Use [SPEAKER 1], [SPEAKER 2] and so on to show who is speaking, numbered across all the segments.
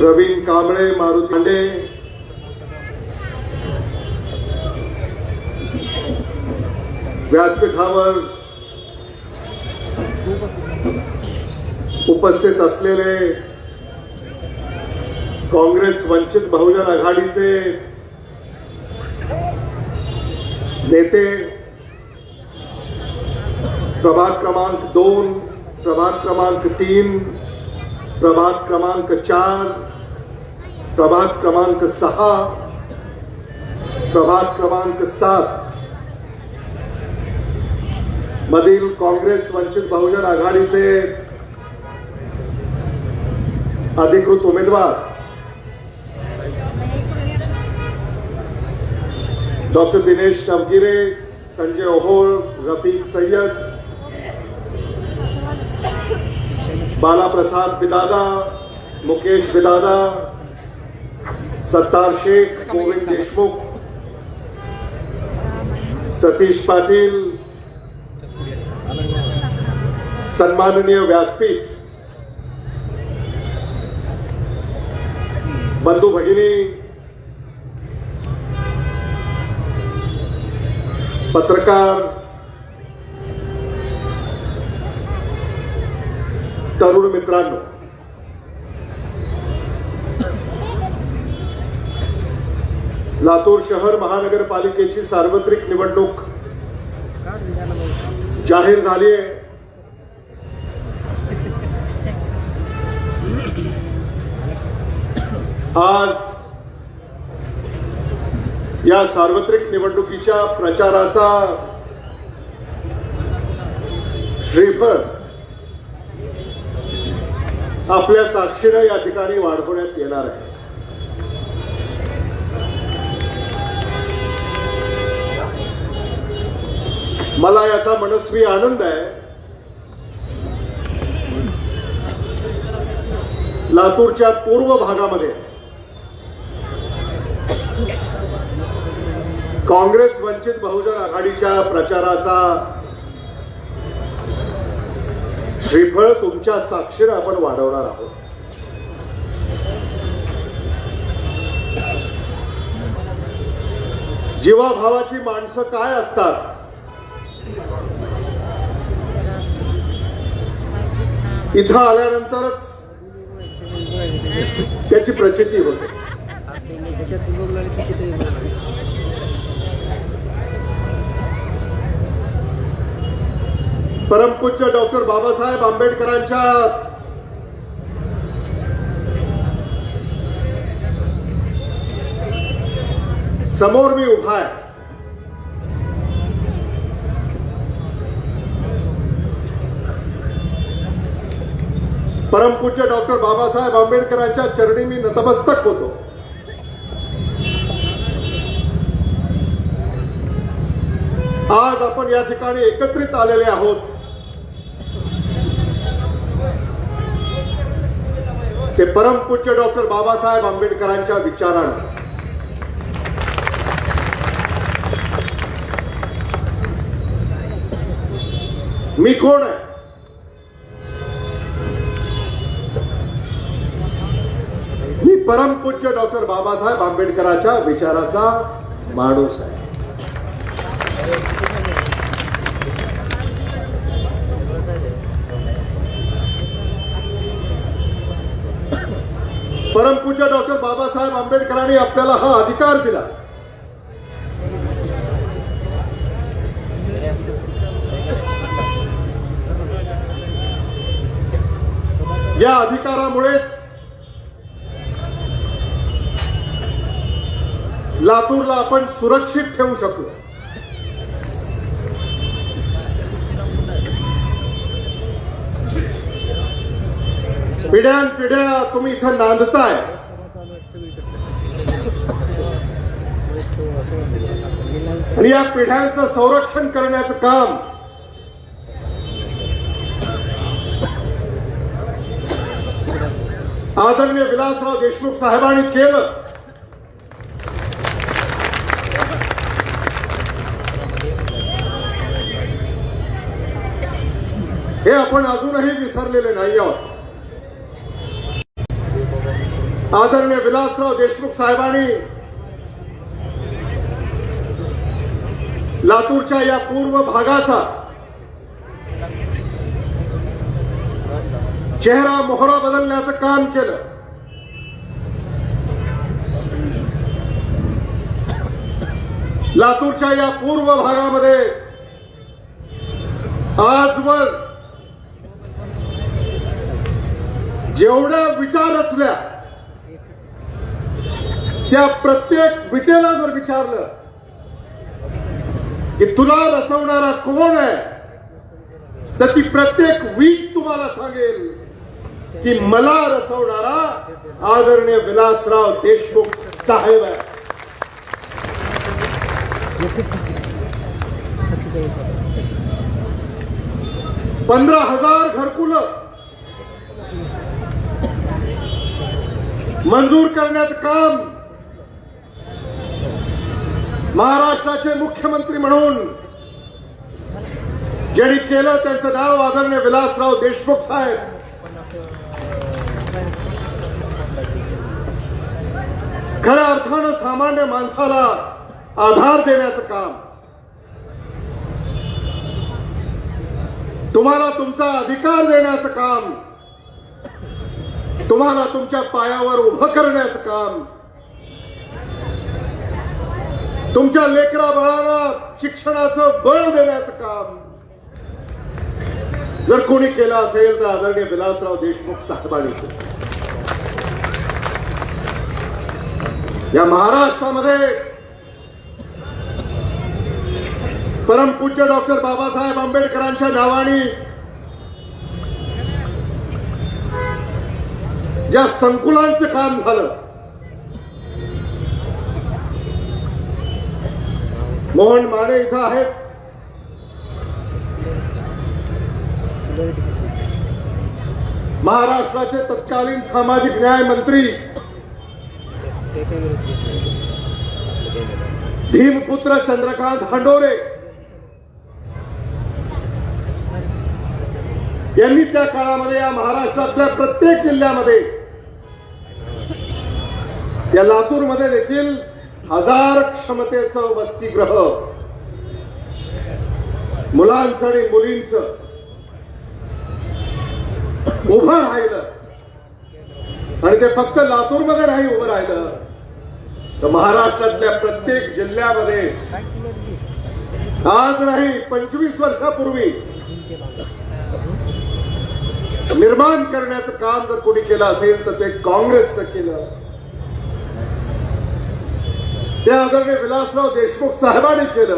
[SPEAKER 1] प्रवीण कांबळे मारुती पांडे. व्यासपीठावर उपस्थित असलेले काँग्रेस वंचित बहुजन आघाडीचे नेते प्रभाग क्रमांक दोन प्रभाग क्रमांक तीन प्रभाग क्रमांक चार प्रभाग क्रमांक सहा प्रभाग क्रमांक सात। मधील काँग्रेस वंचित बहुजन आघाडीचे अधिकृत उमेदवार डॉक्टर दिनेश टमगिरे संजय ओहोळ, रफीक सय्यद, बालाप्रसाद बिदादा, मुकेश बिदादा सत्तार शेख गोविंद देशमुख सतीश पाटील सन्माननीय व्यासपीठ बंधू भगिनी पत्रकार तरुण मित्रांनो लातूर शहर महानगरपालिकेची सार्वत्रिक निवडणूक जाहीर झाली आहे. आज या सार्वत्रिक निवडणुकीच्या प्रचाराचा श्रीफळ आपल्या साक्षीनं या ठिकाणी वाढवण्यात येणार आहे. मला याचा मनस्वी आनंद आहे. लातूरच्या पूर्व भागामध्ये. काँग्रेस वंचित बहुजन आघाडीच्या प्रचाराचा श्रीफळ तुमच्या साक्षीनं आपण वाढवणार आहोत. जीवाभावाची माणसं काय असतात? इथं आल्यानंतरच त्याची प्रचिती होते. परमपूज्य डॉक्टर बाबासाहेब आंबेडकरांच्या समोर मी उभा आहे. परमपूज्य डॉक्टर बाबासाहेब आंबेडकरांच्या चरणी मी नतमस्तक होतो. आज आपण या ठिकाणी एकत्रित आलेले आहोत. ते परमपूज्य डॉक्टर बाबासाहेब आंबेडकरांच्या विचारानं. मी कोण आहे? परमपूज्य डॉक्टर बाबासाहेब आंबेडकरांच्या विचाराचा माणूस आहे. परमपूज्य डॉक्टर बाबासाहेब आंबेडकरांनी आपल्याला हा अधिकार दिला. या अधिकारामुळेच लातूरला आपण सुरक्षित ठेवू शकलो. पिढ्यान पिढ्या तुम्ही इथं नांदताय. आणि या पिढ्यांचं संरक्षण करण्याचं काम आदरणीय विलासराव देशमुख साहेबांनी केलं. हे आपण अजूनही विसरलेले नाही आहोत. आदरणीय विलासराव देशमुख साहेबांनी लातूरच्या या पूर्व भागाचा चेहरा मोहरा बदलण्याचं काम केलं. लातूरच्या या पूर्व भागामध्ये आजवर जेवढ्या विटा रचल्या त्या प्रत्येक विटेला जर विचारलं की तुला रचवणारा कोण आहे तर ती प्रत्येक वीट तुम्हाला सांगेल की मला रचवणारा आदरणीय विलासराव देशमुख साहेब आहे. पंधरा हजार घरकुलं मंजूर करण्याचं काम महाराष्ट्राचे मुख्यमंत्री म्हणून ज्यांनी केलं त्यांचं नाव आदरणीय विलासराव देशमुख साहेब. खऱ्या अर्थानं सामान्य माणसाला आधार देण्याचं काम. तुम्हाला तुमचा अधिकार देण्याचं काम. तुम्हाला तुमच्या पायावर उभं करण्याचं काम. तुमच्या लेकरा बाळाला शिक्षणाचं बळ देण्याचं काम. जर कोणी केलं असेल तर आदरणीय विलासराव देशमुख साहेबांनी या महाराष्ट्रामध्ये परमपूज्य डॉक्टर बाबासाहेब आंबेडकरांच्या नावाने ज्या संकुलांचं काम झालं. मोहन माने इथं आहेत. महाराष्ट्राचे तत्कालीन सामाजिक न्याय मंत्री भीमपुत्र चंद्रकांत हंडोरे यांनी त्या काळामध्ये या महाराष्ट्रातल्या प्रत्येक जिल्ह्यामध्ये या लातूरमध्ये देखील हजार क्षमतेचं वसतिगृह मुलांचं आणि मुलींच उभं राहिलं. आणि ते फक्त लातूरमध्ये नाही उभं राहिलं तर महाराष्ट्रातल्या प्रत्येक जिल्ह्यामध्ये आज नाही पंचवीस वर्षापूर्वी निर्माण करण्याचं काम जर कोणी केलं असेल तर ते काँग्रेसनं केलं. ते आदरणीय विलासराव देशमुख साहेबांनी केलं.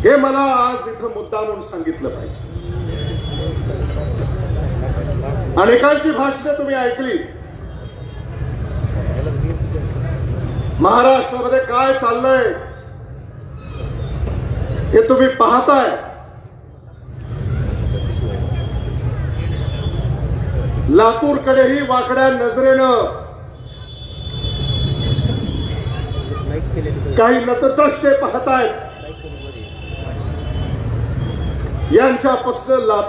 [SPEAKER 1] हे मला आज इथं मुद्दा म्हणून सांगितलं पाहिजे. अनेकांची भाषणं तुम्ही ऐकली. महाराष्ट्रामध्ये काय चाललंय? हे तुम्ही पाहताय. लातूरकडेही वाकड्या नजरेनं काही नतद्रष्टे पाहतायत. यांच्यापासून लाभ